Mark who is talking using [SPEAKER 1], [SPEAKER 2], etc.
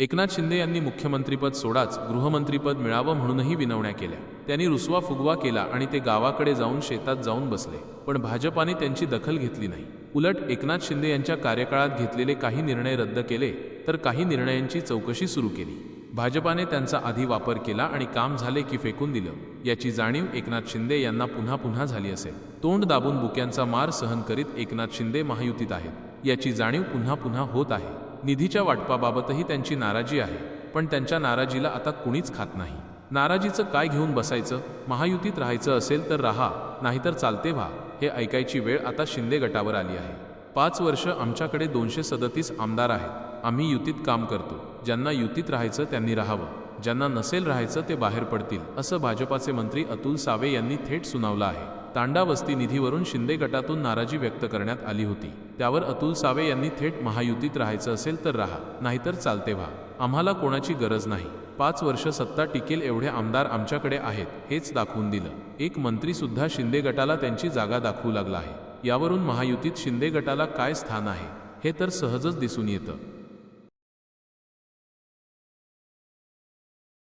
[SPEAKER 1] एकनाथ शिंदे यांनी मुख्यमंत्रीपद सोडाच गृहमंत्रीपद मिळावं म्हणूनही विनवण्या केल्या. त्यांनी रुसवा फुगवा केला आणि ते गावाकडे जाऊन शेतात जाऊन बसले. पण भाजपाने त्यांची दखल घेतली नाही. उलट एकनाथ शिंदे यांच्या कार्यकाळात घेतलेले काही निर्णय रद्द केले तर काही निर्णयांची चौकशी सुरू केली. भाजपाने त्यांचा आधी वापर केला आणि काम झाले की फेकून दिलं. याची जाणीव एकनाथ शिंदे यांना पुन्हा पुन्हा झाली असेल. तोंड दाबून बुक्यांचा मार सहन करीत एकनाथ शिंदे महायुतीत आहेत. याची जाणीव पुन्हा पुन्हा होत आहे. निधीच्या वाटपाबाबतही त्यांची नाराजी आहे. पण त्यांच्या नाराजीला आता कुणीच खात नाही. नाराजीचं काय घेऊन बसायचं? महायुतीत राहायचं असेल तर राहा नाहीतर चालते व्हा हे ऐकायची वेळ आता शिंदे गटावर आली आहे. पाच वर्ष आमच्याकडे दोनशे सदतीस आमदार आहेत. आम्ही युतीत काम करतो. ज्यांना युतीत राहायचं त्यांनी राहावं. ज्यांना नसेल राहायचं ते बाहेर पडतील असं भाजपाचे मंत्री अतुल सावे यांनी थेट सुनावलं आहे. तांडावस्ती निधीवरून शिंदे गटातून नाराजी व्यक्त करण्यात आली होती. त्यावर अतुल सावे यांनी थेट महायुतीत राहायचं असेल तर राहा नाहीतर चालते व्हा. आम्हाला कोणाची गरज नाही. पाच वर्ष सत्ता टिकेल एवढे आमदार आमच्याकडे आहेत हेच दाखवून दिलं. एक मंत्री सुद्धा शिंदे गटाला त्यांची जागा दाखवू लागला आहे. यावरून महायुतीत शिंदे गटाला काय स्थान आहे हे तर सहजच दिसून येतं.